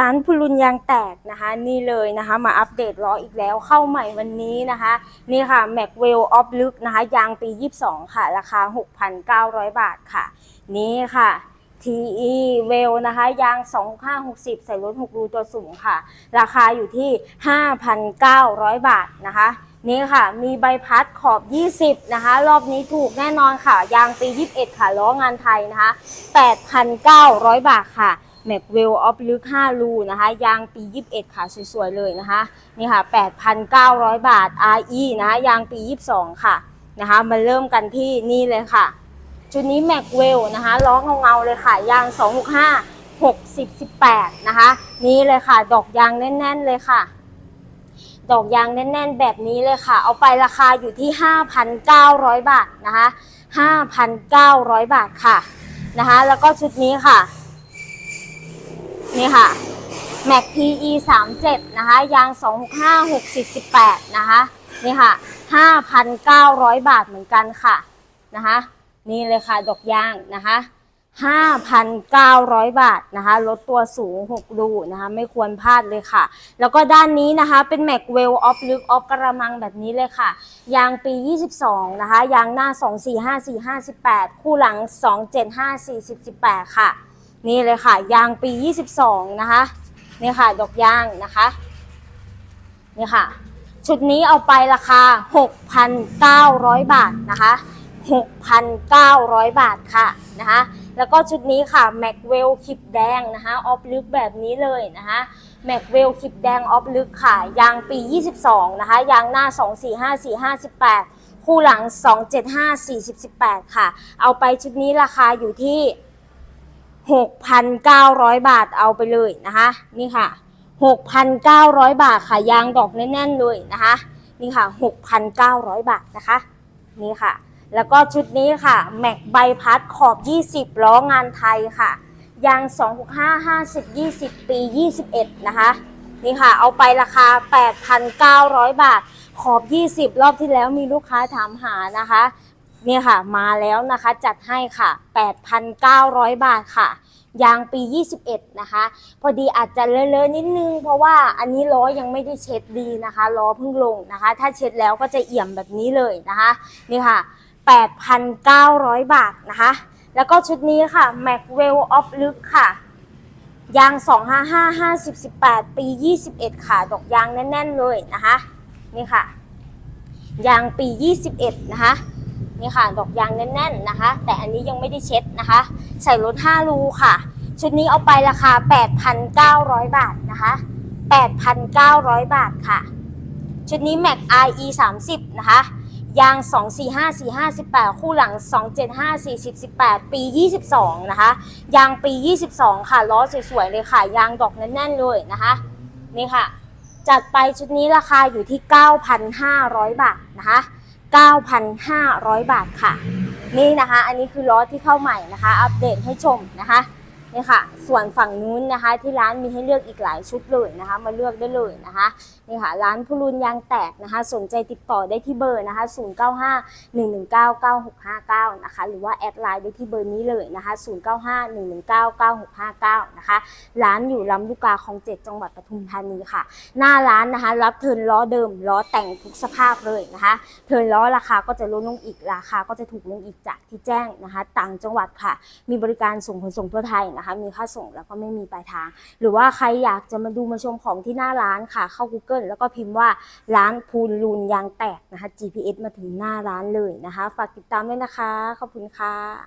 ร้านพุรุนยางแตกนะคะ นี่เลยนะคะ มาอัปเดตล้ออีกแล้วเข้าใหม่วันนี้นะคะ นี่ค่ะ m a c w e l l of ลึกนะคะ ยางปี 22 ค่ะ ราคา 6,900 บาทค่ะ นี่ค่ะ TE w e l l นะคะ ยาง2560 ใส่รถ6รูตัวสูงค่ะ ราคาอยู่ที่ 5,900 บาทนะคะนี่ค่ะ มีใบพัดขอบ 20 นะคะ รอบนี้ถูกแน่นอนค่ะ ยางปี 21 ค่ะ ล้องานไทยนะคะ 8,900 บาทค่ะ แม็กเวลออฟลึก5รูนะคะ ยางปี 21 ค่ะ สวย ๆ เลยนะคะ นี่ค่ะ 8,900 บาท RE นะคะยางปี 22 ค่ะนะคะ มาเริ่มกันที่นี่เลยค่ะ ชุดนี้แม็กเวลนะคะล้อเงาๆเลยค่ะ ยาง 265 60 18 นะคะ นี่เลยค่ะ ดอกยางแน่น ๆ เลยค่ะ ดอกยางแน่น ๆ แบบนี้เลยค่ะ เอาไปราคาอยู่ที่ 5,900 บาทนะคะ 5,900 บาทค่ะนะคะ แล้วก็ชุดนี้ค่ะ นี่ค่ะ Mac PE 37นะคะ ยาง 265 60 18 นะคะ นี่ค่ะ 5,900 บาทเหมือนกันค่ะ นะคะ นี่เลยค่ะ ดอกยางนะคะ 5,900 บาทนะคะ รถตัวสูง 6 รูนะคะ ไม่ควรพลาดเลยค่ะ แล้วก็ด้านนี้นะคะเป็น Mac w e l l of ลึก of กระมังแบบนี้เลยค่ะ ยางปี 22 นะคะ ยางหน้า 245 4 58คู่หลัง 275 40 18 ค่ะ นี่เลยค่ะ ยางปี 22 นะคะนี่ค่ะ ดอกยางนะคะนี่ค่ะ ชุดนี้เอาไปราคา 6,900 บาทนะคะ6,900 บาทค่ะนะคะแล้วก็ชุดนี้ค่ะแม็กเวลคลิปแดงนะคะออฟลึกแบบนี้เลยนะคะแม็กเวลคลิปแดงออฟลึกค่ะ ยางปี 22 นะคะ ยางหน้า 245 458 คู่หลัง 275 40 18 ค่ะ เอาไปชุดนี้ราคาอยู่ที่ 6,900 บาทเอาไปเลยนะคะ นี่ค่ะ 6,900 บาทค่ะยางดอกแน่นๆเลยนะคะ นี่ค่ะ 6,900 บาทนะคะ นี่ค่ะ แล้วก็ชุดนี้ค่ะ แม็กใบพัดขอบ 20 ล้องานไทยค่ะยาง 265 50 20 ปี 21 นะคะ นี่ค่ะ เอาไปราคา 8,900 บาท ขอบ 20 รอบที่แล้วมีลูกค้าถามหานะคะ เนี่ยค่ะมาแล้วนะคะจัดให้ค่ะ 8,900 บาทค่ะ ยางปี 21 นะคะ พอดีอาจจะเลอะๆนิดนึง เพราะว่าอันนี้ล้อยังไม่ได้เช็ดดีนะคะล้อเพิ่งลงนะคะ ถ้าเช็ดแล้วก็จะเอี่ยมแบบนี้เลยนะคะนี่ค่ะ 8,900 บาทนะคะ แล้วก็ชุดนี้ค่ะ m a c w e l l of ลึกค่ะยาง 255 50 18 ปี 21 ค่ะ ดอกยางแน่น ๆ เลยนะคะ นี่ค่ะ ยางปี 21 นะคะ นี่ค่ะดอกยางแน่น ๆนะคะ แต่อันนี้ยังไม่ได้เช็ดนะคะ ใส่รถ5รูค่ะ ชุดนี้เอาไปราคา 8,900 บาทนะคะ 8,900 บาทค่ะ ชุดนี้ Mac RE 30นะคะยาง 245 458 คู่หลัง 275 40 18 ปี 22 นะคะ ยางปี 22 ค่ะล้อสวยๆเลยค่ะ ยางดอกแน่นๆเลยนะคะ นี่ค่ะ จัดไปชุดนี้ราคาอยู่ที่ 9,500 บาทนะคะ 9,500 บาทค่ะ นี่นะคะ อันนี้คือล้อที่เข้าใหม่นะคะ อัปเดตให้ชมนะคะ นี่ค่ะ ส่วนฝั่งนู้นนะคะ ที่ร้านมีให้เลือกอีกหลายชุดเลยนะคะ มาเลือกได้เลยนะคะนี่ค่ะ ร้านพุรุนยางแตกนะคะ สนใจติดต่อได้ที่เบอร์นะคะ 095 119 9659 นะคะ หรือว่าแอดไลน์ได้ที่เบอร์นี้เลยนะคะ 095 119 9659 นะคะ ร้านอยู่ลำลูกกาคลองเจ็ดจังหวัดปทุมธานีค่ะ หน้าร้านนะคะ รับเทินล้อเดิมล้อแต่งทุกสภาพเลยนะคะ เทินล้อราคาก็จะลดลงอีกราคาก็จะถูกลงอีกจากที่แจ้งนะคะ ต่างจังหวัดค่ะ มีบริการส่งขนส่งทั่วไทยนะคะ มีค่าส่งแล้วก็ไม่มีปลายทาง หรือว่าใครอยากจะมาดูมาชมของที่หน้าร้านค่ะ เข้า Google แล้วก็พิมพ์ว่าร้านพูนลูนยางแตกนะคะ GPS มาถึงหน้าร้านเลยนะคะ ฝากติดตามด้วยนะคะ ขอบคุณค่ะ